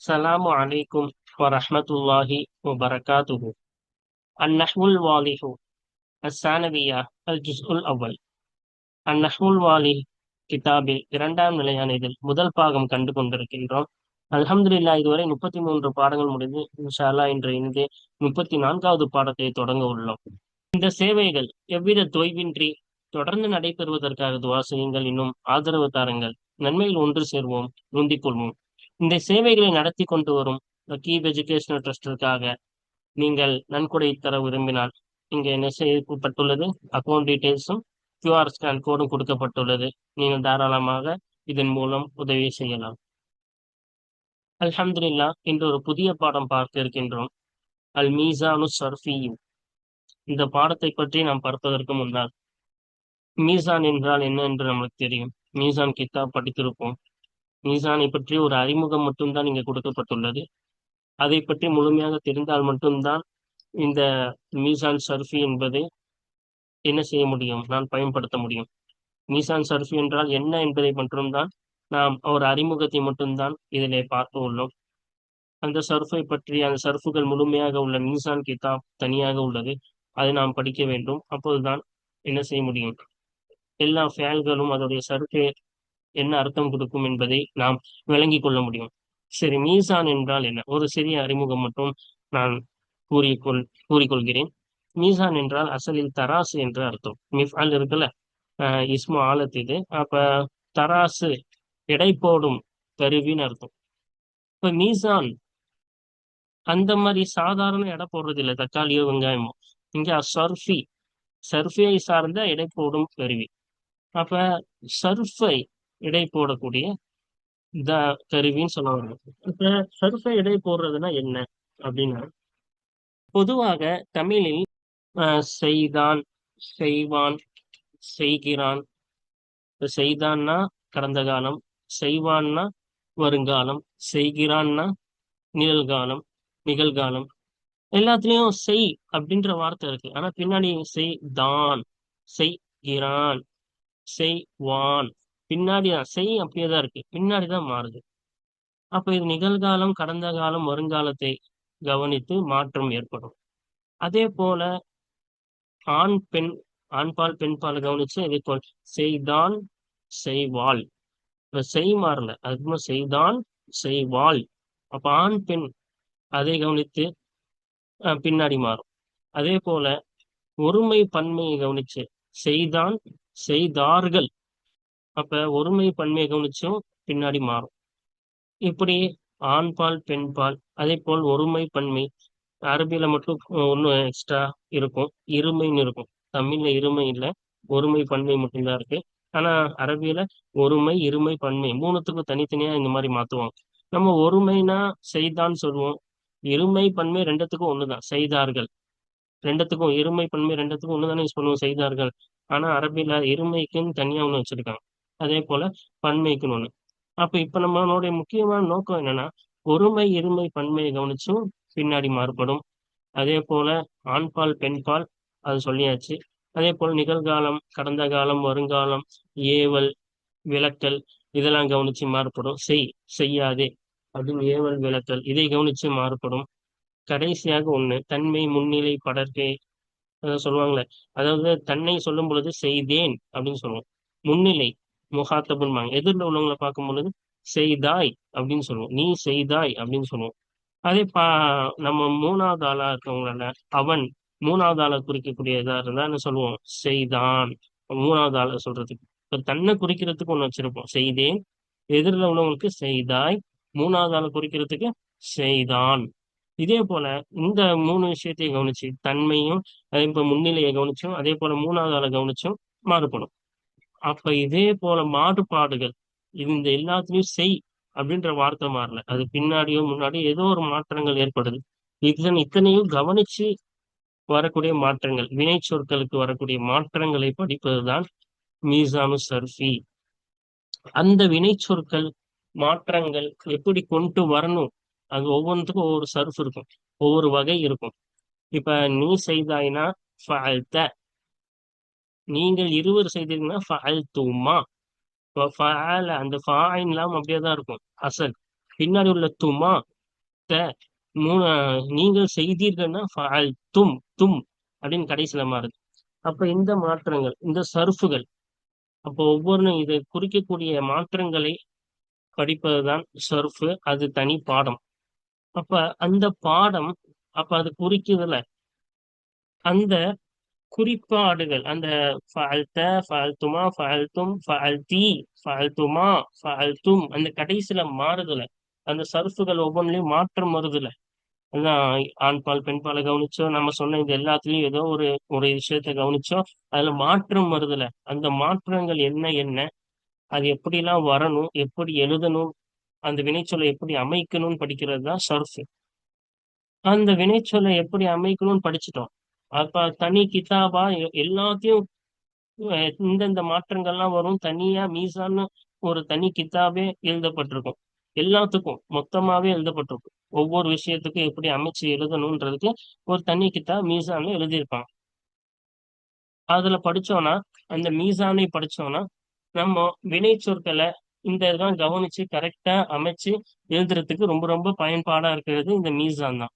السلام عليكم ورحمة الله وبركاته النحو الواضح الثانوية الجزء الأول النحو الواضح கிதாபில் இரண்டாம் நிலையான இதில் முதல் பாகம் கண்டு கொண்டிருக்கின்றோம் அல்ஹம்துலில்லா இதுவரை முப்பத்தி மூன்று பாடங்கள் முடிந்து இன்ஷால்லா இன்று இன்று முப்பத்தி நான்காவது பாடத்தை தொடங்க உள்ளோம் இந்த சேவைகள் எவ்வித தொய்வின்றி தொடர்ந்து நடைபெறுவதற்காக துவா செய்யுங்கள் இன்னும் ஆதரவு தாருங்கள் நன்மையில் ஒன்று சேர்வோம் நுந்திக் கொள்வோம் இந்த சேவைகளை நடத்தி கொண்டு வரும் கீப் எஜுகேஷனல் ட்ரஸ்டிற்காக நீங்கள் நன்கொடை தர விரும்பினால் இங்கே என்ன செய்யப்பட்டுள்ளது? அக்கௌண்ட் டீட்டெயில்ஸும் கியூஆர் ஸ்கேன் கோடும் கொடுக்கப்பட்டுள்ளது. நீங்கள் தாராளமாக இதன் மூலம் உதவி செய்யலாம். அல்ஹம்துல்லா இன்று ஒரு புதிய பாடம் பார்க்க இருக்கின்றோம். அல் மீசானு சர்ஃபியும் இந்த பாடத்தை பற்றி நாம் பார்ப்பதற்கு முன்னால் மீசான் என்றால் என்ன என்று நமக்கு தெரியும். மீசான் கித்தாப் படித்திருப்போம். மீசானை பற்றி ஒரு அறிமுகம் மட்டும்தான் இங்கே கொடுக்கப்பட்டுள்ளது. அதை பற்றி முழுமையாக தெரிந்தால் மட்டும்தான் இந்த மீசான் சர்ஃபி என்பதை என்ன செய்ய முடியும்? நான் பயன்படுத்த முடியும். மீசான் சர்ஃபி என்றால் என்ன என்பதை மட்டும்தான் நாம் ஒரு அறிமுகத்தை மட்டும்தான் இதிலே பார்க்க உள்ளோம். அந்த சர்ஃபை பற்றி அந்த சர்ஃபுகள் முழுமையாக உள்ள மீசான் கிதாப் தனியாக உள்ளது. அதை நாம் படிக்க வேண்டும். அப்போதுதான் என்ன செய்ய முடியும்? எல்லா ஃபேல்களும் அதோடைய சர்ஃபை என்ன அர்த்தம் கொடுக்கும் என்பதை நாம் விளங்கி கொள்ள முடியும். சரி மீசான் என்றால் என்ன? ஒரு சிறிய அறிமுகம் மட்டும் நான் கூறிக்கொள் கூறிக்கொள்கிறேன். மீசான் என்றால் அசலில் தராசு என்று அர்த்தம். மிஃபால் இருக்குல்ல? இஸ்மு ஆலத் இது. அப்ப தராசு எடை போடும் கருவின்னு அர்த்தம். இப்ப மீசான் அந்த மாதிரி சாதாரண எடை போடுறது இல்லை தக்காளியோ வெங்காயமோ. இங்க சர்ஃபி சர்ஃபியை சார்ந்த எடை போடும் கருவி. அப்ப சர்ஃபை இடை போடக்கூடிய த கருவின்னு சொல்ல வருது இப்ப சர்ஃபை இடை போடுறதுனா என்ன அப்படின்னா பொதுவாக தமிழில் செய்தான் செய்வான் செய்கிறான். செய்தான்னா கடந்த காலம் செய்வான்னா வருங்காலம் செய்கிறான்னா நிழல்காலம் நிகழ்காலம். எல்லாத்துலயும் செய் அப்படின்ற வார்த்தை இருக்கு. ஆனா பின்னாடி செய்தான் செய்கிறான் செய்வான். பின்னாடி தான் செய் அப்படியே தான் இருக்கு. பின்னாடி தான் மாறுது. அப்ப இது நிகழ்காலம் கடந்த காலம் வருங்காலத்தை கவனித்து மாற்றம் ஏற்படும். அதே போல ஆண் பெண் ஆண்பால் பெண்பால் கவனிச்சு இதே போல் செய்தான் செய்வாள். இப்ப செய் மாறல. அதுக்கு செய்தான் செய்வாள். அப்ப ஆண் பெண் அதை கவனித்து பின்னாடி மாறும். அதே போல ஒருமை பன்மையை கவனிச்சு செய்தான் செய்தார்கள். அப்ப ஒருமை பன்மையை கவனிச்சும் பின்னாடி மாறும். இப்படி ஆண்பால் பெண்பால் அதே போல் ஒருமை பன்மை. அரபியில மட்டும் ஒன்றும் எக்ஸ்ட்ரா இருக்கும். இருமைன்னு இருக்கும். தமிழ்ல இருமை இல்லை. ஒருமை பன்மை மட்டும்தான் இருக்கு. ஆனா அரபியில ஒருமை இருமை பன்மை மூணுத்துக்கும் தனித்தனியா இந்த மாதிரி மாத்துவாங்க. நம்ம ஒருமைனா செய்தான்னு சொல்லுவோம். இருமை பன்மை ரெண்டத்துக்கும் ஒண்ணுதான். செய்தார்கள். ரெண்டத்துக்கும் இருமை பன்மை ரெண்டத்துக்கும் ஒண்ணுதானே யூஸ் பண்ணுவோம் செய்தார்கள். ஆனா அரபியில இருமைக்குன்னு தனியா ஒண்ணு வச்சிருக்காங்க. அதே போல பன்மைக்குன்னு ஒண்ணு. அப்ப இப்ப நம்மளுடைய முக்கியமான நோக்கம் என்னன்னா ஒருமை இருமை பன்மையை கவனிச்சும் பின்னாடி மாறுபடும். அதே போல ஆண்பால் பெண்பால் அது சொல்லியாச்சு. அதே போல நிகழ்காலம் கடந்த காலம் வருங்காலம் ஏவல் விளக்கல் இதெல்லாம் கவனிச்சு மாறுபடும். செய் செய்யாதே அப்படின்னு ஏவல் விளக்கல் இதை கவனிச்சு மாறுபடும். கடைசியாக ஒண்ணு தன்மை முன்னிலை படர்க்கை சொல்லுவாங்களே. அதாவது தன்னை சொல்லும் பொழுது செய்தேன் அப்படின்னு சொல்லுவோம். முன்னிலை முகாத்தபுன்பாங்க எதிரில் உள்ளவங்களை பார்க்கும் பொழுது செய்தாய் அப்படின்னு சொல்லுவோம். நீ செய்தாய் அப்படின்னு சொல்லுவோம். அதே பா நம்ம மூணாவது ஆளா இருக்கவங்கள அவன் மூணாவது ஆளை குறிக்கக்கூடியதா இருந்தா என்ன சொல்லுவோம். செய்தான் மூணாவது ஆளை சொல்றதுக்கு. இப்போ தன்னை குறிக்கிறதுக்கு ஒண்ணு வச்சிருப்போம். செய்தேன். எதிரில் உள்ளவங்களுக்கு செய்தாய். மூணாவது ஆளை குறிக்கிறதுக்கு செய்தான். இதே போல இந்த மூணு விஷயத்தையும் கவனிச்சு தன்மையும் அதே போல முன்னிலையை கவனிச்சும் அதே போல மூணாவது ஆளை கவனிச்சும் மாறுபடும். அப்ப இதே போல மாறுபாடுகள் இந்த எல்லாத்துலயும் செய் அப்படின்ற வார்த்தை மாறல. அது பின்னாடியோ முன்னாடியோ ஏதோ ஒரு மாற்றங்கள் ஏற்படுது. இதன் இத்தனையும் கவனிச்சு வரக்கூடிய மாற்றங்கள் வினை சொற்களுக்கு வரக்கூடிய மாற்றங்களை படிப்பதுதான் மீசானு சர்ஃபி. அந்த வினை சொற்கள் மாற்றங்கள் எப்படி கொண்டு வரணும்? அது ஒவ்வொன்றுக்கும் ஒவ்வொரு சர்ஃப் இருக்கும் ஒவ்வொரு வகை இருக்கும். இப்ப நீ செய்தாய்னா நீங்கள் இருவர் செய்தீங்கன்னா அந்த ஃபாயின் ஃபாயின்லாம் அப்படியே தான் இருக்கும். அசல். பின்னாடி உள்ள துமா த மூணு நீங்கள் செய்தீர்கள்னா தும் தும் அப்படின்னு கடைசியில மாறுது. அப்ப இந்த மாற்றங்கள் இந்த சர்ஃபுகள் அப்போ ஒவ்வொரு இதை குறிக்கக்கூடிய மாற்றங்களை படிப்பதுதான் சர்ஃபு அது தனி பாடம். அப்ப அந்த பாடம் அப்ப அது குறிக்குதுல. அந்த குறிப்பாடுகள். அந்த ஃபஅல்த ஃபஅல்துமா ஃபஅல்தும் ஃபஅல்தி ஃபஅல்துமா ஃபஅல்தும் அந்த கடைசியில மாறுதுல. அந்த சர்ஃபுகள் ஒவ்வொன்றிலையும் மாற்றம் வருதுல. அதான் ஆண்பால் பெண்பாலை கவனிச்சோம் நம்ம சொன்ன இது எல்லாத்துலயும் ஏதோ ஒரு ஒரு விஷயத்த கவனிச்சோம் அதுல மாற்றம் வருதுல. அந்த மாற்றங்கள் என்ன என்ன அது எப்படிலாம் வரணும் எப்படி எழுதணும் அந்த வினைச்சொல்லை எப்படி அமைக்கணும்னு படிக்கிறது தான் சர்ஃப். அந்த வினைச்சொல்லை எப்படி அமைக்கணும்னு படிச்சுட்டோம். அப்ப தனி கிதாபா எல்லாத்தையும் இந்தந்த மாற்றங்கள்லாம் வரும். தனியா மீசான்னு ஒரு தனி கிதாபே எழுதப்பட்டிருக்கும். எல்லாத்துக்கும் மொத்தமாவே எழுதப்பட்டிருக்கும். ஒவ்வொரு விஷயத்துக்கும் எப்படி அமைச்சு எழுதணுன்றதுக்கு ஒரு தனி கிதாப் மீசான்னு எழுதியிருப்பாங்க. அதுல படிச்சோம்னா அந்த மீசானை படிச்சோம்னா நம்ம வினை சொற்களை இந்த இதெல்லாம் கவனிச்சு கரெக்டா அமைச்சு எழுதுறதுக்கு ரொம்ப ரொம்ப பயன்பாடா இருக்கிறது இந்த மீசான் தான்.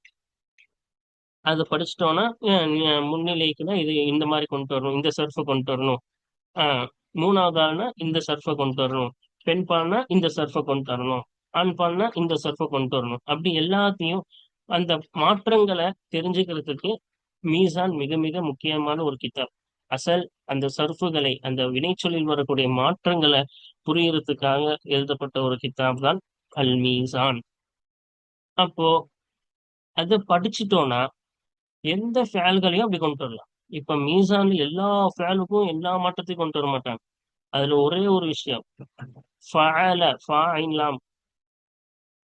அதை படிச்சிட்டோன்னா அஹ் முன்னிலைக்குள்ள இது இந்த மாதிரி கொண்டு வரணும் இந்த சர்ஃபை கொண்டு வரணும். ஆஹ் மூணாவது ஆள்னா இந்த சர்ஃபை கொண்டு வரணும். பெண் பால்னா இந்த சர்ஃபை கொண்டு வரணும். ஆண் பால்னா இந்த சர்ஃபை கொண்டு வரணும். அப்படி எல்லாத்தையும் அந்த மாற்றங்களை தெரிஞ்சுக்கிறதுக்கு மீசான் மிக மிக முக்கியமான ஒரு கிதாப் அசல் அந்த சர்ஃபுகளை அந்த வினைச்சொலில் வரக்கூடிய மாற்றங்களை புரியறதுக்காக எழுதப்பட்ட ஒரு கிதாப் தான் அல் மீசான். அப்போ அதை படிச்சுட்டோம்னா எந்த ஃபேல்களையும் அப்படி கொண்டு வரலாம். இப்ப மீசான்ல எல்லா ஃபேலுக்கும் எல்லா மாற்றத்தையும் கொண்டு வர மாட்டாங்க. அதுல ஒரே ஒரு விஷயம்.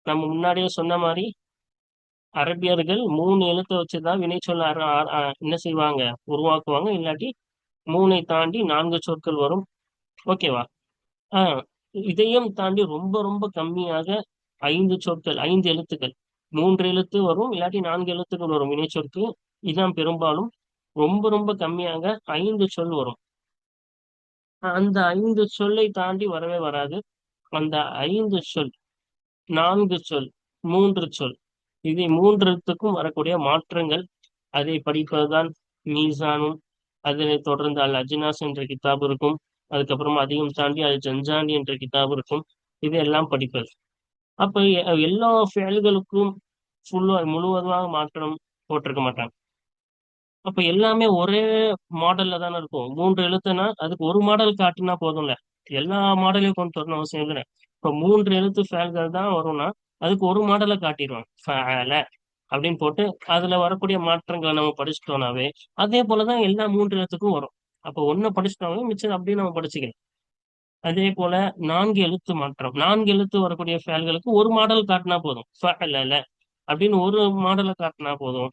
நம்ம முன்னாடியே சொன்ன மாதிரி அரபியர்கள் மூணு எழுத்தை வச்சுதான் வினை சொல்ல என்ன செய்வாங்க? உருவாக்குவாங்க. இல்லாட்டி மூணை தாண்டி நான்கு சொற்கள் வரும். ஓகேவா ஆஹ் இதையும் தாண்டி ரொம்ப ரொம்ப கம்மியாக ஐந்து சொற்கள் ஐந்து எழுத்துக்கள். மூன்று எழுத்து வரும் இல்லாட்டி நான்கு எழுத்துக்கள் வரும் வினைச்சொற்கு இதான் பெரும்பாலும் ரொம்ப ரொம்ப கம்மியாக ஐந்து சொல் வரும். அந்த ஐந்து சொல்லை தாண்டி வரவே வராது. அந்த ஐந்து சொல் நான்கு சொல் மூன்று சொல் இதை மூன்றுத்துக்கும் வரக்கூடிய மாற்றங்கள். அதை படிப்பதுதான் மீசானும் அதனை தொடர்ந்து அல் அஜினாஸ் என்ற கிதாப் இருக்கும். அதுக்கப்புறமா அதையும் தாண்டி அது ஜஞ்சாண்டி என்ற கிதாப் இருக்கும். இதெல்லாம் படிப்பது. அப்ப எல்லா ஃபேல்களுக்கும் ஃபுல்லா முழுவதுமாக மாற்றம் போட்டிருக்க மாட்டாங்க. அப்ப எல்லாமே ஒரே மாடல்ல தானே இருக்கும். மூன்று எழுத்துனா அதுக்கு ஒரு மாடல் காட்டினா போதும்ல. எல்லா மாடலையும் கொண்டு வரணும் அவசியம் இல்லை இப்ப மூன்று எழுத்து ஃபேல்கள் தான் வரும்னா அதுக்கு ஒரு மாடலை காட்டிடுவாங்க. ஃபஅல அப்படின்னு போட்டு அதுல வரக்கூடிய மாற்றங்களை நம்ம படிச்சிட்டோம்னாவே அதே போலதான் எல்லா மூன்று எழுத்துக்கும் வரும். அப்போ ஒண்ணு படிச்சிட்டோம்னா மிச்சம் அப்படியே நம்ம படிச்சுக்கலாம். அதே போல நான்கு எழுத்து மாற்றம். நான்கு எழுத்து வரக்கூடிய ஃபேல்களுக்கு ஒரு மாடல் காட்டினா போதும். ஃபேல அப்படின்னு ஒரு மாடலை காட்டினா போதும்.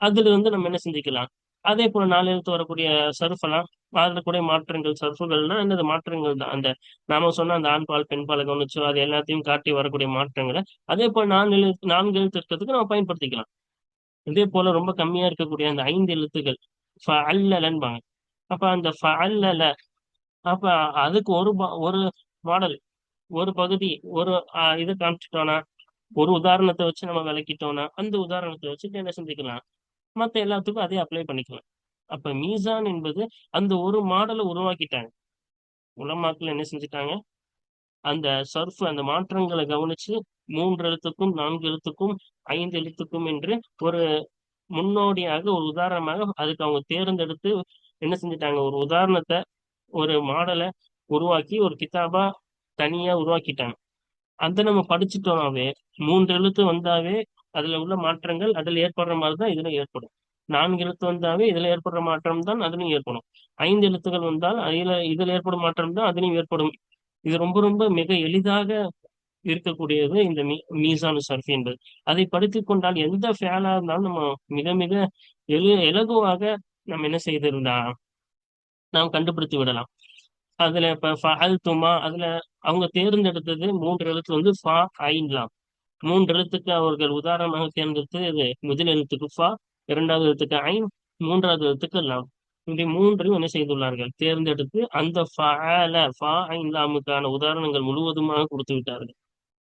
அதுல இருந்து நம்ம என்ன செஞ்சுக்கலாம் அதே போல நாலு எழுத்து வரக்கூடிய சர்ஃபெல்லாம் அதுல கூட மாற்றங்கள் சர்ஃபுகள்னா என்னது? மாற்றங்கள் தான். அந்த நாம சொன்ன அந்த ஆண்பால் பெண்பால் கவனிச்சோ அது எல்லாத்தையும் காட்டி வரக்கூடிய மாற்றங்களை அதே போல் நான்கு எழுத்து நான்கு எழுத்து இருக்கிறதுக்கு நம்ம பயன்படுத்திக்கலாம். இதே போல ரொம்ப கம்மியா இருக்கக்கூடிய அந்த ஐந்து எழுத்துக்கள் ஃபஅல்லலன்பாங்க. அப்ப அந்த ஃபஅல்லல அப்ப அதுக்கு ஒரு ஒரு மாடல் ஒரு பகுதி ஒரு இதை இது காமிச்சிட்டோம்னா ஒரு உதாரணத்தை வச்சு நம்ம விளக்கிட்டோம்னா அந்த உதாரணத்தை வச்சுட்டு என்ன செஞ்சுக்கலாம் மற்ற எல்லாத்துக்கும் அதே அப்ளை பண்ணிக்கலாம். அப்ப மீசான் என்பது அந்த ஒரு மாடலை உருவாக்கிட்டாங்க. உலமாக்கள் என்ன செஞ்சுட்டாங்க? அந்த சர்ஃப் அந்த மாற்றங்களை கவனிச்சு மூன்று எழுத்துக்கும் நான்கு எழுத்துக்கும் ஐந்து எழுத்துக்கும் என்று ஒரு முன்னோடியாக ஒரு உதாரணமாக அதுக்கு அவங்க தேர்ந்தெடுத்து என்ன செஞ்சுட்டாங்க? ஒரு உதாரணத்தை ஒரு மாடலை உருவாக்கி ஒரு கிதாபா தனியா உருவாக்கிட்டாங்க. அதை நம்ம படிச்சுட்டோம்னாவே மூன்று எழுத்து வந்தாவே அதுல உள்ள மாற்றங்கள் அதுல ஏற்படுற மாதிரி தான் இதுல ஏற்படும். நான்கு எழுத்து வந்தாவே இதுல ஏற்படுற மாற்றம் தான் அதுலயும் ஏற்படும். ஐந்து எழுத்துக்கள் வந்தால் அதுல இதுல ஏற்படும் மாற்றம் தான் அதுலயும் ஏற்படும். இது ரொம்ப ரொம்ப மிக எளிதாக இருக்கக்கூடியது இந்த மீ மீசானு சர்ஃபி என்பது. அதை படித்துக் கொண்டால் எந்த ஃபேலா இருந்தாலும் நம்ம மிக மிக எளு இலகுவாக நம்ம என்ன செய்திருந்தா நாம் கண்டுபிடித்து விடலாம். அதுல இப்ப ஃபஅல் துமா அதுல அவங்க தேர்ந்தெடுத்தது மூன்று எழுத்து வந்து ஃபா ஐன்லாம் மூன்று எழுத்துக்கு அவர்கள் உதாரணமாக தேர்ந்தெடுத்தது இது முதல் எழுத்துக்கு ஃபா இரண்டாவது எழுத்துக்கு ஐன் மூன்றாவது எழுத்துக்கு லாம். இப்படி மூன்றையும் என்ன செய்துள்ளார்கள்? தேர்ந்தெடுத்து அந்த ஐன் லாமுக்கான உதாரணங்கள் முழுவதுமாக கொடுத்து விட்டார்கள்.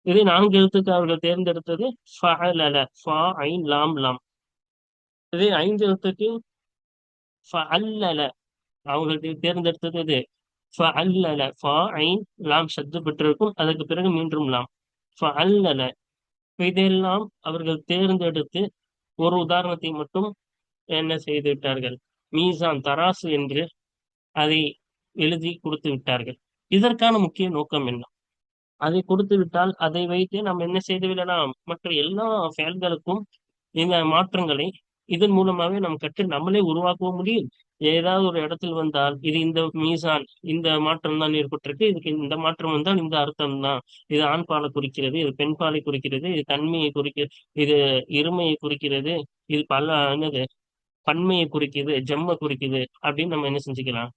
இதே நான்கு எழுத்துக்கு அவர்கள் தேர்ந்தெடுத்தது ஐன் லாம் லாம். இதே ஐந்து எழுத்துக்கு அவர்கள் தேர்ந்தெடுத்தது இது ஃபஅல்லல ஃபா ஐன் லாம் சத்து பெற்றிருக்கும் அதற்கு பிறகு மீண்டும் லாம் ஃபஅல்லல இதெல்லாம் அவர்கள் தேர்ந்தெடுத்து ஒரு உதாரணத்தை மட்டும் என்ன செய்து விட்டார்கள். மீசான் தராசு என்று அதை எழுதி கொடுத்து விட்டார்கள். இதற்கான முக்கிய நோக்கம் என்ன? அதை கொடுத்து விட்டால் அதை வைத்து நாம் என்ன செய்து விடலாம்? மற்ற எல்லா செயல்களுக்கும் இந்த மாற்றங்களை இதன் மூலமாகவே நாம் கற்று நம்மளே உருவாக்கவும் முடியும். ஏதாவது ஒரு இடத்தில் வந்தால் இது இந்த மீசான் இந்த மாற்றம் தான் ஏற்பட்டிருக்கு. இதுக்கு இந்த மாற்றம் வந்தால் இந்த அர்த்தம் தான். இது ஆண் பாலை குறிக்கிறது இது பெண் பாலை குறிக்கிறது இது தன்மையை குறிக்க இது இருமையை குறிக்கிறது இது பல என்னது பன்மையை குறிக்குது ஜெம்ம குறிக்குது அப்படின்னு நம்ம என்ன செஞ்சுக்கலாம்?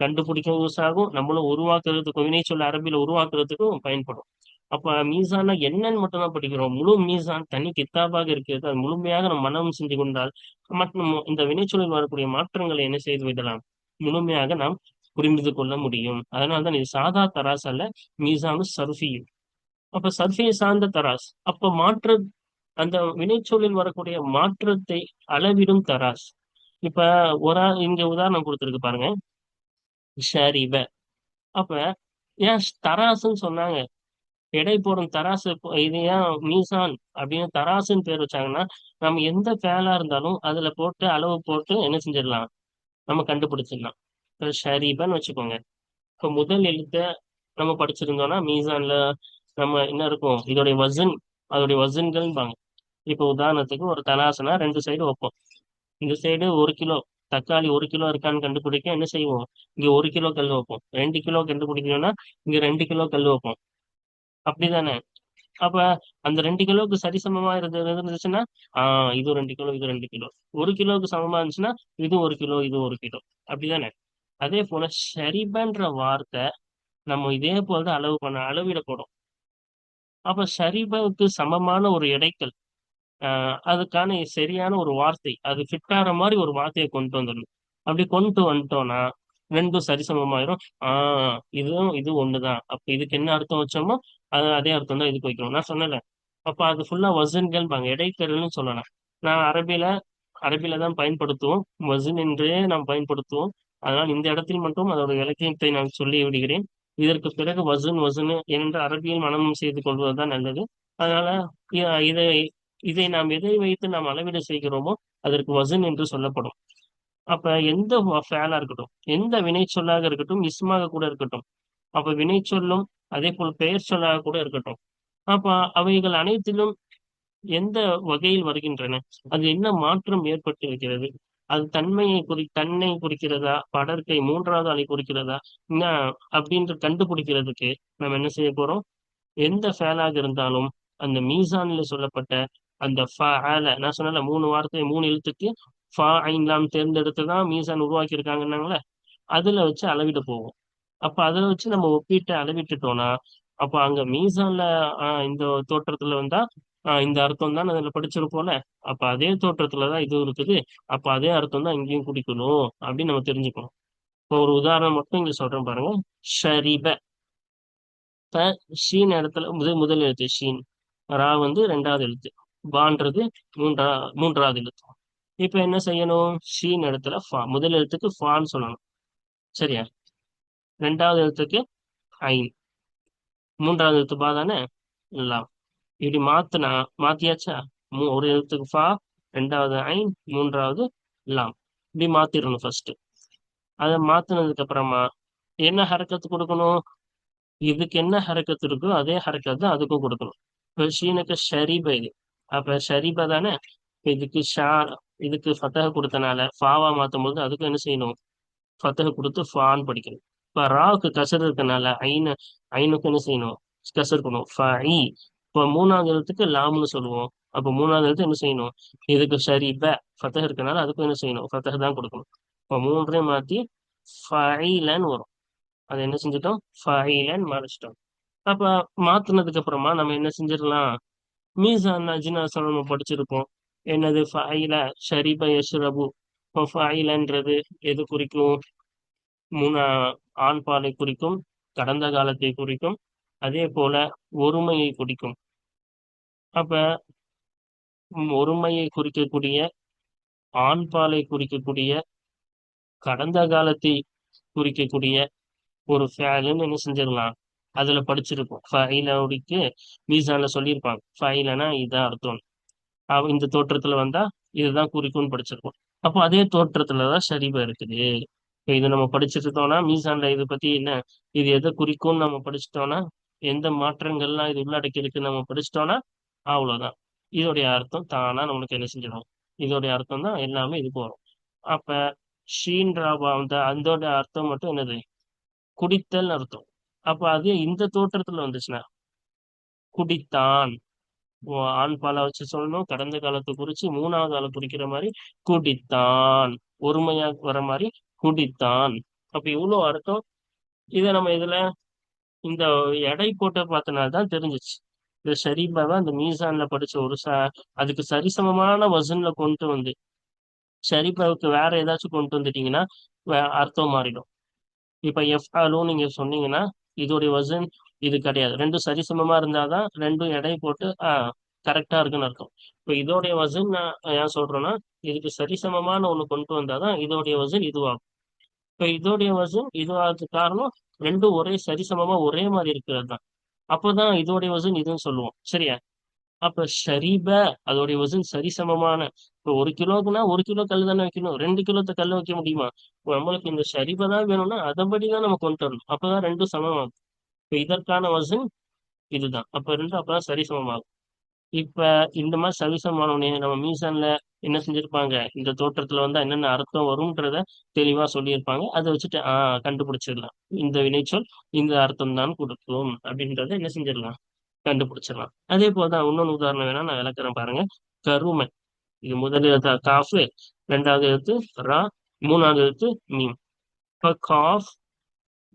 கண்டுபிடிக்க யூஸ் ஆகும் நம்மளும் உருவாக்குறதுக்கும் வினை சொல்ல அரபியில உருவாக்குறதுக்கும் பயன்படும். அப்ப மீசானா என்னன்னு மட்டும் தான் படிக்கிறோம். முழு மீசான் தனி கித்தாபாக இருக்கிறது. அது முழுமையாக நம்ம மனம் செஞ்சு கொண்டால் மற்றும் இந்த வினைச்சொலில் வரக்கூடிய மாற்றங்களை என்ன செய்து விடலாம்? முழுமையாக நாம் புரிந்து கொள்ள முடியும். அதனால்தான் இது சாதா தராஸ் அல்ல மீசானு சர்ஃபியும் அப்ப சர்ஃபியை சார்ந்த தராஸ் அப்ப மாற்ற அந்த வினைச்சொல்லில் வரக்கூடிய மாற்றத்தை அளவிடும் தராஸ் இப்ப ஒரு இங்க உதாரணம் கொடுத்துருக்கு பாருங்க. ஷரிப. அப்ப ஏன் தராசுன்னு சொன்னாங்க? எடை போடும் தராசு இது ஏன் மீசான் அப்படின்னு தராசுன்னு பேர் வச்சாங்கன்னா நம்ம எந்த ஃபேலா இருந்தாலும் அதுல போட்டு அளவு போட்டு என்ன செஞ்சிடலாம்? நம்ம கண்டுபிடிச்சிடலாம். இப்போ ஷரீபன்னு வச்சுக்கோங்க. இப்போ முதல் எழுத்த நம்ம படிச்சிருந்தோம்னா மீசான்ல நம்ம என்ன இருக்கும்? இதோடைய வசன் அதோடைய வசன்கள்பாங்க. இப்போ உதாரணத்துக்கு ஒரு தலாசனா ரெண்டு சைடு வைப்போம். இந்த சைடு ஒரு கிலோ தக்காளி ஒரு கிலோ இருக்கான்னு கண்டுபிடிக்க என்ன செய்வோம்? இங்க ஒரு கிலோ கல் வைப்போம். ரெண்டு கிலோ கண்டுபிடிக்கணும்னா இங்க ரெண்டு கிலோ கல் வைப்போம். அப்படிதானே? அப்ப அந்த ரெண்டு கிலோவுக்கு சரிசமமா இருந்து இருந்துச்சுன்னா ஆஹ் இது ரெண்டு கிலோ இது ரெண்டு கிலோ. ஒரு கிலோவுக்கு சமமா இருந்துச்சுன்னா இது ஒரு கிலோ இது ஒரு கிலோ. அப்படிதானே? அதே போல சரிபன்ற வார்த்தை நம்ம இதே போலதான் அளவு பண்ண அளவிடப்படும் அப்ப சரிபுக்கு சமமான ஒரு இடைக்கல் ஆஹ் அதுக்கான சரியான ஒரு வார்த்தை அது ஃபிட் ஆகிற மாதிரி ஒரு வார்த்தையை கொண்டு வந்துடணும். அப்படி கொண்டு வந்துட்டோம்னா ரெண்டும் சரிசமமாயிரும். ஆஹ் இதுவும் இது ஒண்ணுதான். அப்ப இதுக்கு என்ன அர்த்தம் வச்சோமோ அது அதே அர்த்தம் தான் இதுக்கு வைக்கணும். நான் சொன்னல அப்ப அது ஃபுல்லா வசன்கள் பாங்க சொல்லலாம். நான் அரபியில அரபியில தான் பயன்படுத்துவோம். வசன் என்றே நாம் பயன்படுத்துவோம். அதனால் இந்த இடத்தில் மட்டும் அதோட இலக்கியத்தை நான் சொல்லி விடுகிறேன். இதற்கு பிறகு வசன் வசனு என்று அரபியில் மனமும் செய்து கொள்வதுதான் நல்லது. அதனால இதை இதை நாம் எதை வைத்து நாம் அளவீடு செய்கிறோமோ அதற்கு வசன் என்று சொல்லப்படும். அப்ப எந்த ஃபேலா இருக்கட்டும் எந்த வினை சொல்லாக இருக்கட்டும் இஸ்மாக கூட இருக்கட்டும். அப்ப வினை சொல்லும் அதே போல் பெயர் சொல்லாக கூட இருக்கட்டும். அப்ப அவைகள் அனைத்திலும் எந்த வகையில் வருகின்றன? அது என்ன மாற்றம் ஏற்பட்டு இருக்கிறது அது தன்மையை குறி தன்னை குறிக்கிறதா? படற்கை மூன்றாவது அலை குறிக்கிறதா? என்ன அப்படின்ற கண்டுபிடிக்கிறதுக்கு நம்ம என்ன செய்ய போறோம்? எந்த ஃபேலாக இருந்தாலும் அந்த மீசான்ல சொல்லப்பட்ட அந்த நான் சொன்னல மூணு வார்த்தை மூணு எழுத்துக்கு ஃபா ஐன்லாம் தேர்ந்தெடுத்து தான் மீசான் உருவாக்கி இருக்காங்கன்னாங்களே அதுல வச்சு அளவிட போவோம். அப்ப அதுல வச்சு நம்ம ஒப்பிட்டு அளவிட்டுட்டோம்னா அப்ப அங்க மீசான்ல இந்த தோற்றத்துல வந்தா இந்த அர்த்தம் தான் அதுல படிச்சிருப்போம்ல. அப்ப அதே தோற்றத்துலதான் இது இருக்குது. அப்ப அதே அர்த்தம் தான் இங்கேயும் குடிக்கணும் அப்படின்னு நம்ம தெரிஞ்சுக்கணும். இப்போ ஒரு உதாரணம் மட்டும் இங்க சொல்றேன் பாருங்க. ஷரிப. இப்ப ஷீன் இடத்துல முதல் முதல் எழுத்து ஷீன். ரா வந்து ரெண்டாவது எழுத்து. பான்றது மூன்றா மூன்றாவது எழுத்து. இப்ப என்ன செய்யணும்? ஷீன் இடத்துல ஃபா முதல் எழுத்துக்கு ஃபான்னு சொல்லணும். சரியா? ரெண்டாவது எழுத்துக்கு ஐன் மூன்றாவது எழுத்து பா தானே? லாம் இப்படி மாத்தினா மாத்தியாச்சா? ஒரு எழுத்துக்கு ஃபா ரெண்டாவது ஐன் மூன்றாவது லாம் இப்படி மாத்திடணும் ஃபர்ஸ்ட் அதை மாத்தினதுக்கு அப்புறமா என்ன ஹரக்கத்து கொடுக்கணும்? இதுக்கு என்ன ஹரக்கத்து இருக்கோ அதே ஹரக்கத்து அதுக்கும் கொடுக்கணும். இப்போ ஷீனுக்கு ஷரீப இது அப்ப ஷரீபா தானே? இதுக்கு ஷா இதுக்கு ஃபத்தக கொடுத்தனால ஃபாவா மாத்தும் போது அதுக்கு என்ன செய்யணும்? ஃபத்தக கொடுத்து ஃபான்னு படிக்கணும். இப்போ ராவுக்கு கசர் இருக்கனால ஐன ஐனுக்கு என்ன செய்யணும்? கசர் இருக்கணும் ஃபஇ. இப்போ மூணாவது எழுத்துக்கு லாம்னு சொல்லுவோம். அப்போ மூணாவது எழுத்து என்ன செய்யணும்? இதுக்கு சரி ப ஃபத்தக இருக்கனால அதுக்கும் என்ன செய்யணும்? ஃபத்தக தான் கொடுக்கணும். இப்போ மூன்றையும் மாற்றி ஃபைலன்னு வரும். அதை என்ன செஞ்சிட்டோம்? ஃபைலன்னு மாறிச்சிட்டோம். அப்போ மாத்தினதுக்கு அப்புறமா நம்ம என்ன செஞ்சிடலாம்? மீசான் அஜினாசம் நம்ம படிச்சிருப்போம். என்னது ஃபைல ஷரீப யஷ்ரபு? இப்போ ஃபைலன்றது எது குறிக்கும்? மூணா ஆண் பாலை குறிக்கும் கடந்த காலத்தை குறிக்கும் அதே போல ஒருமையை குறிக்கும். அப்ப ஒருமையை குறிக்கக்கூடிய ஆண்பாலை குறிக்கக்கூடிய கடந்த காலத்தை குறிக்கக்கூடிய ஒரு ஃபேலுன்னு என்ன செஞ்சிடலாம்? அதுல படிச்சிருப்போம் ஃபைலோடிக்கு மீசான்ல சொல்லியிருப்பாங்க. ஃபைலனா இதான் அர்த்தம். இந்த தோற்றத்துல வந்தா இதுதான் குறிக்கும்னு படிச்சிருக்கோம் அப்போ அதே தோற்றத்துலதான் ஷரீபா இருக்குது. இப்போ இது நம்ம படிச்சிருந்தோம்னா மீசான்ல இதை பத்தி என்ன? இது எதை குறிக்கும்னு நம்ம படிச்சிட்டோம்னா எந்த மாற்றங்கள்லாம் இது உள்ளடக்கி இருக்குன்னு நம்ம படிச்சிட்டோம்னா அவ்வளவுதான். இதோடைய அர்த்தம் தானா நம்மளுக்கு என்ன செஞ்சிடும்? இதோடைய அர்த்தம் தான் எல்லாமே இது போறோம் அப்ப ஷீன் ராபா அந்த அதோட அர்த்தம் மட்டும் என்னது? குடித்தல் அர்த்தம். அப்ப அது இந்த தோற்றத்துல வந்துச்சுன்னா குடித்தான். ஆண் பாலை வச்சு சொல்லணும். கடந்த காலத்தை குறிச்சு மூணாவது ஆளை குறிக்கிற மாதிரி குடித்தான் ஒருமையா வர மாதிரி குடித்தான் அப்ப இவ்வளவு அர்த்தம். இதை நம்ம இதுல இந்த எடை போட்டு பார்த்தனால்தான் தெரிஞ்சிச்சு. இந்த ஷரீபாவை அந்த மீசான்ல படிச்ச ஒரு ச அதுக்கு சரிசமமான வசன்ல கொண்டு வந்து ஷரீபாவுக்கு வேற ஏதாச்சும் கொண்டு வந்துட்டீங்கன்னா அர்த்தம் மாறிடும். இப்ப எஃப் ஆலும் நீங்க சொன்னீங்கன்னா இதோடைய வசன் இது கிடையாது. ரெண்டும் சரிசமமா இருந்தாதான் ரெண்டும் எடை போட்டு ஆஹ் கரெக்டா இருக்குன்னு அர்த்தம். இப்ப இதோடைய வசன் நான் ஏன் சொல்றேன்னா இதுக்கு சரிசமமான ஒண்ணு கொண்டு வந்தாதான் இதோடைய வசன் இதுவாகும். இப்ப இதோடைய வசன் இதுவாகிறதுக்கு காரணம் ரெண்டும் ஒரே சரிசமமா ஒரே மாதிரி இருக்கிறது தான் அப்போதான் இதோடைய வசன் இதுன்னு சொல்லுவோம். சரியா? அப்ப ஷரீப அதோடைய வசன் சரிசமமான இப்போ ஒரு கிலோக்குன்னா ஒரு கிலோ கல் தானே வைக்கணும். ரெண்டு கிலோ கல் வைக்க முடியுமா? நம்மளுக்கு இந்த ஷரீப தான் வேணும்னா அதன்படி தான் நம்ம கொண்டு வரணும். அப்பதான் ரெண்டும் சமமாகும். இப்போ இதற்கான வசன் இதுதான். அப்போ ரெண்டும் அப்பதான் சரிசமமாகும். இப்ப இந்த மாதிரி சரிசமமானவனே நம்ம மீசான்ல என்ன செஞ்சிருப்பாங்க? இந்த தோற்றத்துல வந்தா என்னென்ன அர்த்தம் வரும்ன்றத தெளிவா சொல்லியிருப்பாங்க. அதை வச்சுட்டு ஆஹ் கண்டுபிடிச்சிடலாம். இந்த வினைச்சொல் இந்த அர்த்தம் தான் கொடுக்கும் அப்படின்றத என்ன செஞ்சிடலாம்? கண்டுபிடிச்சிடலாம். அதே போலதான் இன்னொன்னு உதாரணம் வேணா நான் விளக்குறேன் பாருங்க. கருமை இது முதல் எழுத்து காஃபு. ரெண்டாவது எழுத்து ரா. மூணாவது எழுத்து மீம். இப்ப காஃப்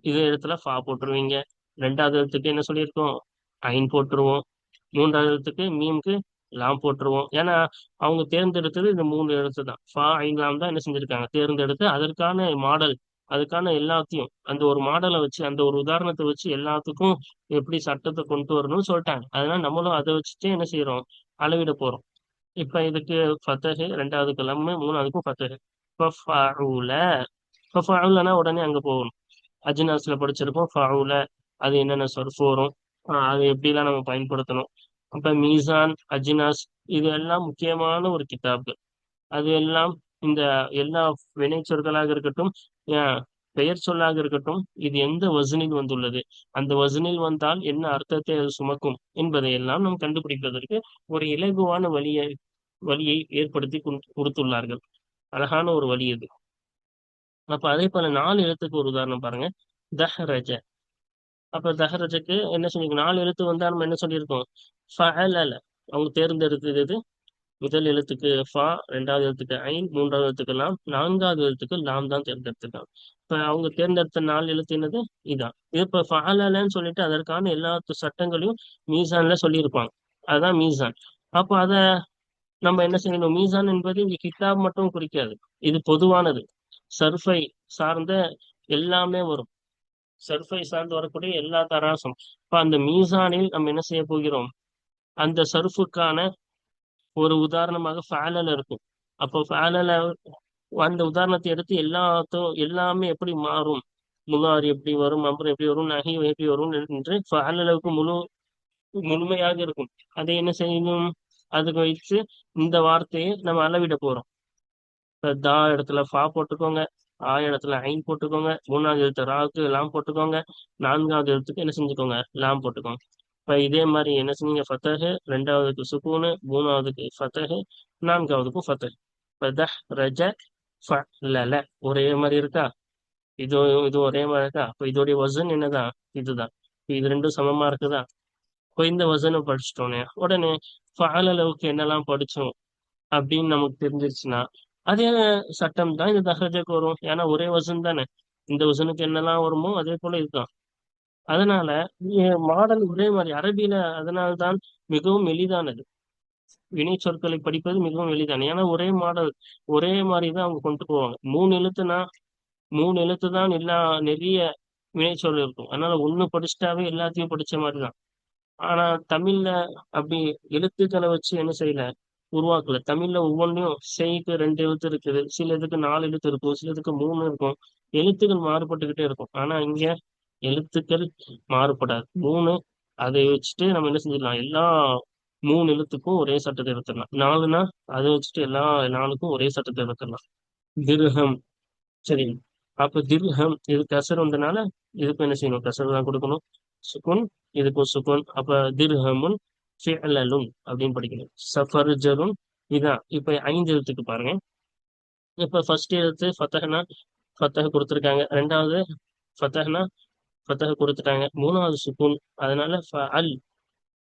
இது இடத்துல ஃபா போட்டுருவீங்க. ரெண்டாவது எழுத்துக்கு என்ன சொல்லியிருக்கோம்? ஐன் போட்டுருவோம். மூன்றாவது எழுத்துக்கு மீம்க்கு லாம் போட்டுருவோம். ஏன்னா அவங்க தேர்ந்தெடுத்தது இந்த மூணு எழுத்து தான். ஃபா ஐன் லாம் தான் என்ன செஞ்சிருக்காங்க? தேர்ந்தெடுத்து அதற்கான மாடல் அதுக்கான எல்லாத்தையும் அந்த ஒரு மாடலை வச்சு அந்த ஒரு உதாரணத்தை வச்சு எல்லாத்துக்கும் எப்படி சட்டத்தை கொண்டு வரணும்னு சொல்லிட்டாங்க. அதனால நம்மளும் அதை வச்சுட்டு என்ன செய்யறோம் அளவிட போறோம். இப்ப இதுக்கு ஃபத்தகு ரெண்டாவதுக்கு லம்மு மூணாவதுக்கும் ஃபத்தகு இப்போ ஃபஅூல இப்போ ஃபஅூலனா உடனே அங்க போகணும். அஜினாஸ்ல படிச்சிருப்போம் ஃபஅூல அது என்னென்ன சொர்ஃப் வரும் அது எப்படிலாம் நம்ம பயன்படுத்தணும். அப்ப மீசான் அஜினாஸ் இது எல்லாம் முக்கியமான ஒரு கிதாபு. அது எல்லாம் இந்த எல்லா வினைச்சொற்களாக இருக்கட்டும் பெயர் சொல்லாக இருக்கட்டும் இது எந்த வசனில் வந்துள்ளது? அந்த வசனில் வந்தால் என்ன அர்த்தத்தை அது சுமக்கும் என்பதை எல்லாம் நாம் கண்டுபிடிப்பதற்கு ஒரு இலகுவான வழியை வழியை ஏற்படுத்தி கொடுத்துள்ளார்கள். அழகான ஒரு வழி இது. அப்ப அதே போல நாலு எழுத்துக்கு ஒரு உதாரணம் பாருங்க. தஹரஜ. அப்புறம் தஹரஜுக்கு என்ன சொல்லி நாலு எழுத்து வந்தா நம்ம என்ன சொல்லியிருக்கோம்? ஃபஅலல அவங்க தேர்ந்தெடுத்தது முதல் எழுத்துக்கு ஃபா ரெண்டாவது எழுத்துக்கு ஐன் மூன்றாவது எழுத்துக்கு லாம் நான்காவது எழுத்துக்கு லாம் தான் தேர்ந்தெடுத்திருக்காங்க. இப்ப அவங்க தேர்ந்தெடுத்த நாலு எழுத்து என்னது? இதான். இது இப்ப ஃபஅலலன்னு சொல்லிட்டு அதற்கான எல்லா சட்டங்களையும் மீசான்ல சொல்லியிருப்பாங்க. அதுதான் மீசான். அப்போ அத நம்ம என்ன செய்யணும்? மீசான் என்பது இங்க கிதாப் மட்டும் குறிக்காது. இது பொதுவானது. சர்ஃபை சார்ந்த எல்லாமே வரும். சர்ஃபை சார்ந்து வரக்கூடிய எல்லா தராசும். இப்ப அந்த மீசானில் நம்ம என்ன செய்ய போகிறோம்? அந்த சர்ஃபுக்கான ஒரு உதாரணமாக ஃபேலல் இருக்கும். அப்போ ஃபேலல அந்த உதாரணத்தை எடுத்து எல்லாத்தோ எல்லாமே எப்படி மாறும்? முகார் எப்படி வரும் அம்பர் எப்படி வரும் நகை எப்படி வரும் என்று ஃபேலலுக்கு முழு முழுமையாக இருக்கும். அதை என்ன செய்யணும்? அதுக்கு வைத்து இந்த வார்த்தையை நம்ம அளவிட போறோம். இப்ப தா இடத்துல ஃபா போட்டுக்கோங்க ஆ இடத்துல ஐன் போட்டுக்கோங்க. மூணாவது எழுத்து ராவுக்கு லாம் போட்டுக்கோங்க. நான்காவது எழுத்துக்கு என்ன செஞ்சுக்கோங்க? லாம் போட்டுக்கோங்க. இப்ப இதே மாதிரி என்ன செஞ்சீங்க? ஃபத்தகு ரெண்டாவதுக்கு சுக்கூனு மூணாவதுக்கு ஃபத்தகு நான்காவதுக்கும் ஃபத்தகு இப்போ ரஜ ஃப லல ஒரே மாதிரி இருக்கா? இது இது ஒரே மாதிரி இருக்கா? இப்போ இதோடைய வசன் என்னதான் இதுதான் இது ரெண்டும் சமமா இருக்குதா? இப்போ இந்த வசனை படிச்சிட்டோன்னே உடனே ஃபஅலலவுக்கு என்னெல்லாம் படிச்சோம் அப்படின்னு நமக்கு தெரிஞ்சிருச்சுன்னா அதே சட்டம் தான் இந்த தஹரஜுக்கு வரும். ஏன்னா ஒரே வசன் தானே. இந்த வசனுக்கு என்னெல்லாம் வருமோ அதே போல இதுதான். அதனால மாடல் ஒரே மாதிரி அரபியில அதனால்தான் மிகவும் எளிதானது. வினை சொற்களை படிப்பது மிகவும் எளிதான ஏன்னா ஒரே மாடல் ஒரே மாதிரி தான் அவங்க கொண்டு போவாங்க. மூணு எழுத்துனா மூணு எழுத்து தான் எல்லா நிறைய வினைச்சொல் இருக்கும். அதனால ஒண்ணு படிச்சுட்டாவே எல்லாத்தையும் படிச்ச மாதிரிதான் ஆனா தமிழ்ல அப்படி எழுத்துக்களை வச்சு என்ன செய்யல? உருவாக்கல. தமிழ்ல ஒவ்வொன்றையும் செய்க்கு ரெண்டு எழுத்து இருக்குது. சில இதுக்கு நாலு எழுத்து இருக்கும். சில இதுக்கு மூணு இருக்கும். எழுத்துக்கள் மாறுபட்டுக்கிட்டே இருக்கும். ஆனா இங்க எழுத்துக்கள் மாறுபடாது. மூணு அதை வச்சுட்டு நம்ம என்ன செஞ்சிடலாம்? எல்லா மூணு எழுத்துக்கும் ஒரே சட்டத்தை எடுத்துடலாம் நாலுனா அதை வச்சுட்டு எல்லா நாளுக்கும் ஒரே சட்டத்தை எடுத்துடலாம் திருஹம். சரி. அப்ப திருஹம் இது கசர் வந்தனால இதுக்கும் என்ன செய்யணும்? கசர் தான் கொடுக்கணும். சுக்குன் இதுக்கும் சுக்குன் அப்ப திருஹமுன் ஃபிஅலலுன் அப்படின்னு படிக்கணும். சஃபர்ஜருன் இதான் இப்போ ஐந்து எழுத்துக்கு பாருங்க. இப்போ ஃபர்ஸ்ட் எழுத்து ஃபத்தஹனா ஃபத்தக கொடுத்துருக்காங்க. ரெண்டாவது ஃபத்தஹனா ஃபத்தக கொடுத்துட்டாங்க. மூணாவது சுகுன். அதனால ஃப அல்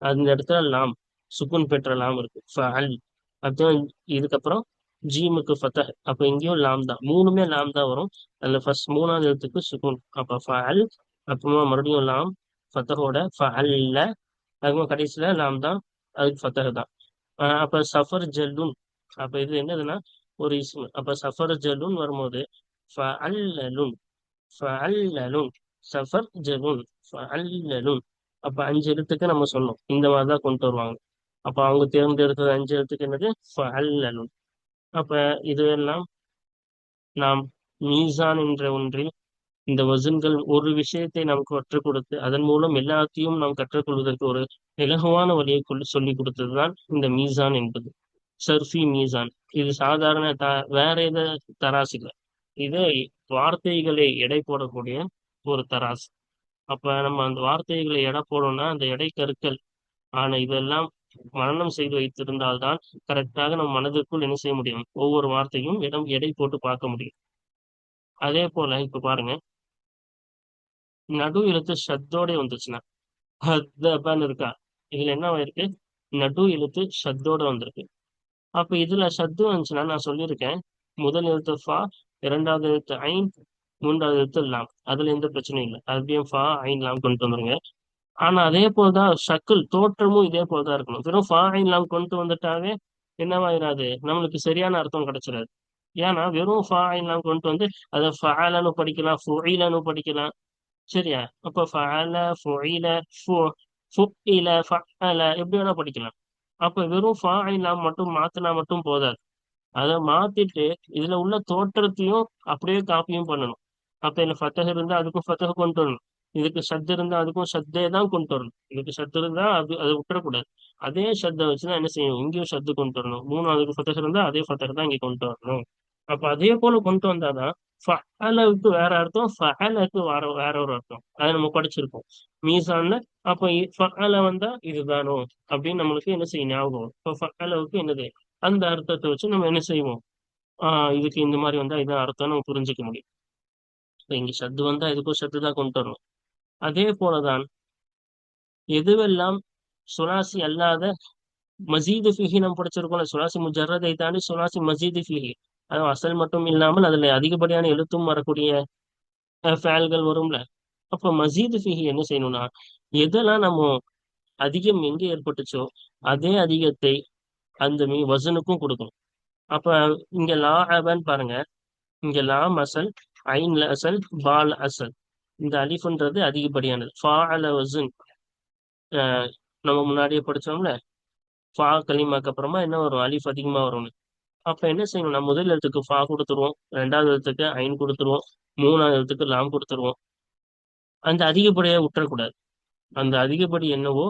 அந்த இடத்துல லாம். சுக்குன் பெற்ற லாம் இருக்கு. ஃபஅல். அப்புறம் இதுக்கப்புறம் ஜீமுக்கு ஃபத்தஹ். அப்போ இங்கேயும் லாம் தான். மூணுமே லாம் தான் வரும். அதுல ஃபர்ஸ்ட் மூணாவது எழுத்துக்கு அப்போ ஃப அல் அப்புறமா மறுபடியும் லாம். ஃபத்தஹோட ஃபஅல்ல அதுக்கப்புறம் கடைசியில நாம் தான் அதுக்கு ஃபத்தஹ் தான். ஆஹ் அப்ப சஃபர் ஜல்லுன். அப்ப இது என்னதுன்னா ஒரு இஸ்மு. அப்ப சஃபர் ஜல்லுன் வரும்போது ஃபஅல்லலுன். ஃபஅல்லலுன். சஃபர் ஜலுன் ஃபஅல்லலுன். அப்ப அஞ்சு எழுத்துக்கு நம்ம சொன்னோம் இந்த மாதிரி தான் கொண்டு வருவாங்க. அப்ப அவங்க தேர்ந்தெடுத்தது அஞ்சு எழுத்துக்கு என்னது? ஃபஅல்லலுன். அப்ப இதுவெல்லாம் நாம் மீசான் என்ற ஒன்றில் இந்த வசன்கள் ஒரு விஷயத்தை நமக்கு கற்றுக் கொடுத்து அதன் மூலம் எல்லாத்தையும் நாம் கற்றுக்கொள்வதற்கு ஒரு இலகுவான வழியை சொல்லிக் சொல்லி கொடுத்ததுதான் இந்த மீசான் என்பது. சர்ஃபி மீசான். இது சாதாரண த வேற எத தராசு இல்லை இது வார்த்தைகளை எடை போடக்கூடிய ஒரு தராசு. அப்ப நம்ம அந்த வார்த்தைகளை எடை போடணும்னா அந்த எடை கருக்கள் ஆனா இதெல்லாம் மரணம் செய்து வைத்திருந்தால்தான் கரெக்டாக நம்ம மனதிற்குள் என்ன செய்ய முடியும்? ஒவ்வொரு வார்த்தையும் இடம் எடை போட்டு பார்க்க முடியும். அதே போல இப்ப பாருங்க. நடு எழுத்து ஷத்தோட வந்துச்சுன்னா ஹத்தபன்னு இருக்கா? இதுல என்ன இருக்கு நடு எழுத்து ஷத்தோட வந்திருக்கு. அப்ப இதுல ஷத்து வந்துச்சுன்னா நான் சொல்லியிருக்கேன் முதல் எழுத்து ஃபா இரண்டாவது எழுத்து ஐன் மூன்றாவது எழுத்து லாம். அதுல எந்த பிரச்சனையும் இல்லை. அதுலயும் ஃபா ஐன் லாம் கொண்டு வந்துருங்க. ஆனா அதே போலதான் ஷக்கில் தோற்றமும் இதே போலதான் இருக்கணும். வெறும் ஃபா ஐன் லாம் கொண்டு வந்துட்டாவே என்னவாயிராது? நம்மளுக்கு சரியான அர்த்தம் கிடைச்சிடாது ஏன்னா வெறும் ஃபா ஐன் லாம் கொண்டு வந்து அதை ஃபஆலன்னு படிக்கலாம் ஃபுஇலன்னு படிக்கலாம். சரியா? அப்ப ஃபஅல ஃபுஇல ஃபு ஃபுஇல ஃபஅல எப்படி வேணா படிக்கலாம். அப்ப வெறும் ஃபாயிலா மட்டும் மாத்தினா மட்டும் போதாது. அதை மாத்திட்டு இதுல உள்ள தோற்றத்தையும் அப்படியே காப்பியும் பண்ணணும். அப்ப இதுல ஃபத்தக இருந்தா அதுக்கும் ஃபத்தக கொண்டு வரணும். இதுக்கு சத்து இருந்தா அதுக்கும் சத்தே தான் கொண்டு வரணும். இதுக்கு சத்து இருந்தா அது அதை விட்டுறக்கூடாது. அதே சத்தை வச்சுதான் என்ன செய்யணும்? இங்கேயும் சத்து கொண்டு வரணும். மூணாவதுக்கு ஃபத்தக இருந்தா அதே ஃபத்தக தான் இங்க கொண்டு வரணும். அப்ப அதே போல கொண்டு வந்தாதான் ஃபஹலவுக்கு வேற அர்த்தம் ஃபஹலக்கு வேற வேற ஒரு அர்த்தம். அதை நம்ம படிச்சிருக்கோம். மீசான்ல அப்ப ஃபஹல வந்தா இதுதானோ? அப்படின்னு நம்மளுக்கு என்ன செய்யும் ஞாபகம் இப்போ ஃபஹலவுக்கு என்னது? அந்த அர்த்தத்தை வச்சு நம்ம என்ன செய்வோம்? ஆஹ் இதுக்கு இந்த மாதிரி வந்தா இதான் அர்த்தம் நம்ம புரிஞ்சுக்க முடியும். இங்க சத்து வந்தா இதுக்கும் சத்து தான் கொண்டு வரணும். அதே போலதான் எதுவெல்லாம் சுனாசி அல்லாத மசீது ஃபிஹி நம்ம படிச்சிருக்கோம்ல சுனாசி முஜர்ரதை தாண்டி சுனாசி மசீது ஃபிஹி. அது அசல் மட்டும் இல்லாமல் அதில் அதிகப்படியான எழுத்தும் வரக்கூடிய ஃபேல்கள் வரும்ல. அப்போ மசீது ஃபிஹி என்ன செய்யணும்னா எதெல்லாம் நம்ம அதிகம் எங்கே ஏற்பட்டுச்சோ அதே அதிகத்தை அந்த மீ வசனுக்கும் கொடுக்கணும். அப்போ இங்கே லா ஆபன்னு பாருங்க. இங்கே லாம் அசல் ஐன்ல அசல் பால் அசல். இந்த அலிஃபுன்றது அதிகப்படியானது. ஃபா அல வசன். நம்ம முன்னாடியே படிச்சோம்ல. ஃபா கலிமாக்கு அப்புறமா என்ன வரும்? அலிஃப் அதிகமாக வரும்னு. அப்ப என்ன செய்யணும்? நம்ம முதல் எழுத்துக்கு ஃபா கொடுத்துருவோம். ரெண்டாவது எழுத்துக்கு ஐன் கொடுத்துருவோம். மூணாவது எழுத்துக்கு லாம் கொடுத்துருவோம். அந்த அதிகப்படியா விட்டுறக்கூடாது. அந்த அதிகப்படி என்னவோ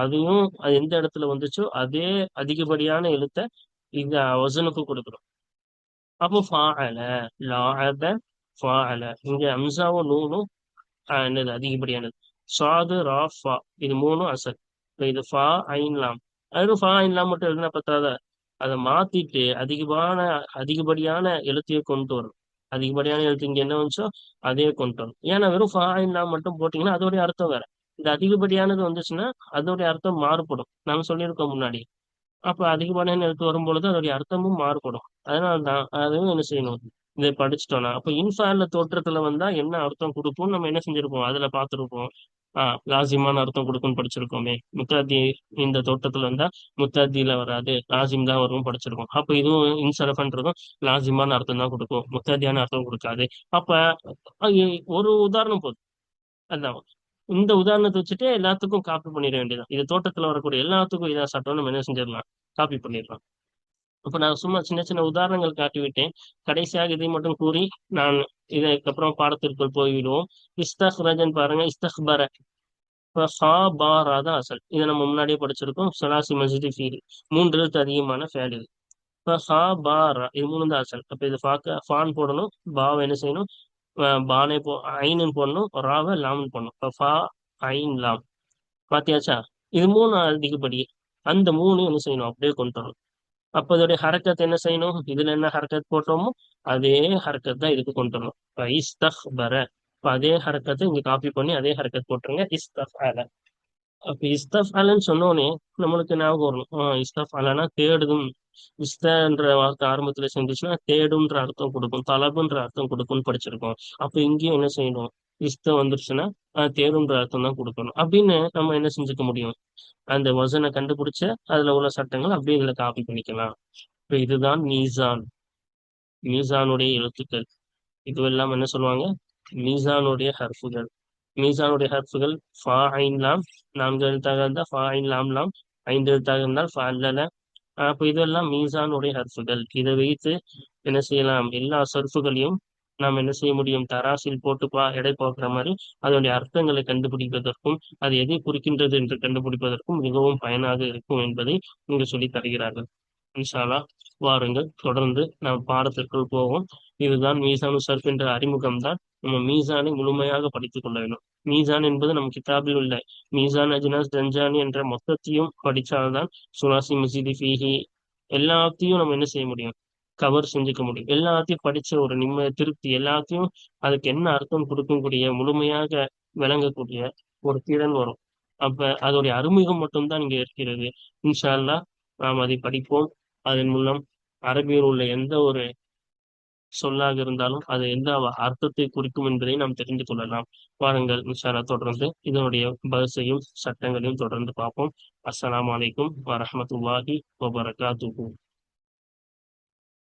அதுவும் அது எந்த இடத்துல வந்துச்சோ அதே அதிகப்படியான எழுத்தை இந்த வசனுக்கு கொடுக்குறோம். அப்போ ஃபாஅல லாஅப ஃபாஅல இங்க அம்சாவும் நூனும் என்னது அதிகப்படியானது. சாது ரா ஃபா. இது மூணும் அசல். இது ஃபா ஐன் லாம். அது ஃபா ஐன்லாம் மட்டும் எழுதினா பத்தாத? அதை மாத்திட்டு அதிகமான அதிகப்படியான எழுத்தையே கொண்டு வரணும். அதிகப்படியான எழுத்து இங்க என்ன வந்துச்சோ அதையே கொண்டு வரணும். ஏன்னா வெறும் ஃபா மட்டும் போட்டீங்கன்னா அதோடைய அர்த்தம் வேற. இந்த அதிகப்படியானது வந்துச்சுன்னா அதோடைய அர்த்தம் மாறுபடும். நாங்க சொல்லியிருக்கோம் முன்னாடி. அப்ப அதிகப்படியான எழுத்து வரும்பொழுது அதோடைய அர்த்தமும் மாறுபடும். அதனால தான் அதுவும் என்ன செய்யணும்? இதை படிச்சுட்டோம்னா அப்ப இன்ஃபால தோற்றத்துல வந்தா என்ன அர்த்தம் கொடுக்கும் நம்ம என்ன செஞ்சிருப்போம்? அதுல பார்த்திருப்போம். ஆஹ் லாசிமான அர்த்தம் கொடுக்கும்னு படிச்சிருக்கோமே. முத்தாதி இந்த தோட்டத்துல இருந்தா முத்தாதியில வராது லாசிம் தான் வரும் படிச்சிருக்கோம். அப்ப இதுவும் இன்சரஃபன்றதும் லாசிமான அர்த்தம் தான் கொடுக்கும். முத்தாதியான அர்த்தம் கொடுக்காது. அப்ப ஒரு உதாரணம் போதும். அதான். இந்த உதாரணத்தை வச்சுட்டு எல்லாத்துக்கும் காப்பி பண்ணிட வேண்டியதான் இது தோட்டத்துல வரக்கூடிய எல்லாத்துக்கும் இதான் சட்டம்னு நம்ம என்ன செஞ்சிடலாம்? காப்பி பண்ணிடலாம். அப்ப நான் சும்மா சின்ன சின்ன உதாரணங்கள் காட்டிவிட்டேன் கடைசியாக இதை மட்டும் கூறி நான் இதுக்கப்புறம் பாடத்திற்குள் போய்விடுவோம். இஸ்தஹ்ரஜன் பாருங்க இஸ்தஹ்பர. தான் அசல். இதை நம்ம முன்னாடியே படிச்சிருக்கோம். சலாசி மசிதி ஃபீல். மூன்று எழுத்து அதிகமான ஃபேல் இது இப்போ ஹா பாரா இது மூணு தான் அசல். அப்போ இது ஃபாக்க ஃபான் போடணும் பாவை என்ன செய்யணும்? பானை போ ஐனு போடணும் ராவை லாம்னு போடணும். இப்போ ஃபா ஐன் லாம். பாத்தியாச்சா? இது மூணு அதிகப்படி அந்த மூணு என்ன செய்யணும்? அப்படியே கொண்டு வரணும். அப்போ இதோடைய ஹரக்கத் என்ன செய்யணும்? இதுல என்ன ஹரக்கத் போட்டோமோ அதே ஹரக்கத் தான் இதுக்கு கொண்டு வரணும். இப்போ இஸ்தஹ் பர இப்போ அதே ஹரக்கத்தை இங்க காப்பி பண்ணி அதே ஹரக்கத் போட்டுருங்க. இஸ்தஃப் அல அப்ப இஸ்தஃப் அலன்னு சொன்னோடனே நம்மளுக்கு ஞாபகம் வரணும் இஸ்தஃப் அலனா தேடுதும். இஸ்தன்ற வார்த்தை ஆரம்பத்துல செஞ்சுச்சுன்னா தேடுன்ற அர்த்தம் கொடுக்கும். தலபுன்ற அர்த்தம் கொடுக்கும்னு படிச்சிருக்கோம். அப்ப இங்கேயும் என்ன செய்யணும்? இஷ்டம் வந்துருச்சுன்னா தேருன்ற அர்த்தம் தான் கொடுக்கணும். அப்படின்னு நம்ம என்ன செஞ்சுக்க முடியும்? அந்த வசனை கண்டுபிடிச்ச அதுல உள்ள சட்டங்கள் அப்படியே இதுல காப்பி பண்ணிக்கலாம். இப்ப இதுதான் மீசான். மீசானுடைய எழுத்துக்கள். இதுவெல்லாம் என்ன சொல்லுவாங்க? மீசானுடைய ஹர்ஃபுகள். மீசானுடைய ஹர்ஃபுகள் ஃபா ஐன் லாம். நான்கு எழுத்தாக இருந்தால் ஃபா ஐன் லாம் லாம். ஐந்து எழுத்தாக இருந்தால் ஃபா அல்லல அப்போ இதெல்லாம் மீசானுடைய ஹர்ஃபுகள். இதை வைத்து என்ன செய்யலாம்? எல்லா சர்ஃபுகளையும் நாம் என்ன செய்ய முடியும்? தராசில் போட்டு பா எடை பார்க்குற மாதிரி அதனுடைய அர்த்தங்களை கண்டுபிடிப்பதற்கும் அது எதை குறிக்கின்றது என்று கண்டுபிடிப்பதற்கும் மிகவும் பயனாக இருக்கும் என்பதை இங்கு சொல்லி தருகிறார்கள். இன்ஷாலா வாருங்கள். தொடர்ந்து நாம் பாடத்திற்குள் போவோம். இதுதான் மீசானு சர்ஃப் என்ற அறிமுகம் தான். நம்ம மீசானை முழுமையாக படித்துக் கொள்ள வேண்டும். மீசான் என்பது நம் கிதாபில் உள்ள மீசான் அஜினாஸ் தஞ்சானி என்ற மொத்தத்தையும் படித்தால்தான் சுனாசி மசிதி ஃபீஹி எல்லாத்தையும் நம்ம என்ன செய்ய முடியும்? கவர் செஞ்சுக்க முடியும். எல்லாத்தையும் படிச்ச ஒரு நிம்மதி திருப்தி எல்லாத்தையும் அதுக்கு என்ன அர்த்தம் கொடுக்கக்கூடிய முழுமையாக விளங்கக்கூடிய ஒரு திறன் வரும். அப்ப அதோடைய அறிமுகம் மட்டும்தான் இங்க இருக்கிறது. இன்ஷால்லா நாம் அதை படிப்போம். அதன் மூலம் அரபியில் உள்ள எந்த ஒரு சொல்லாக இருந்தாலும் அது எந்த அர்த்தத்தை குறிக்கும் என்பதை நாம் தெரிந்து கொள்ளலாம். வாருங்கள் இன்ஷால்லா தொடர்ந்து இதனுடைய பரிசையும் சட்டங்களையும் தொடர்ந்து பார்ப்போம். அஸ்லாம் வலைக்கும் வரமத்துல்லாஹி வபரகாத்துஹூ.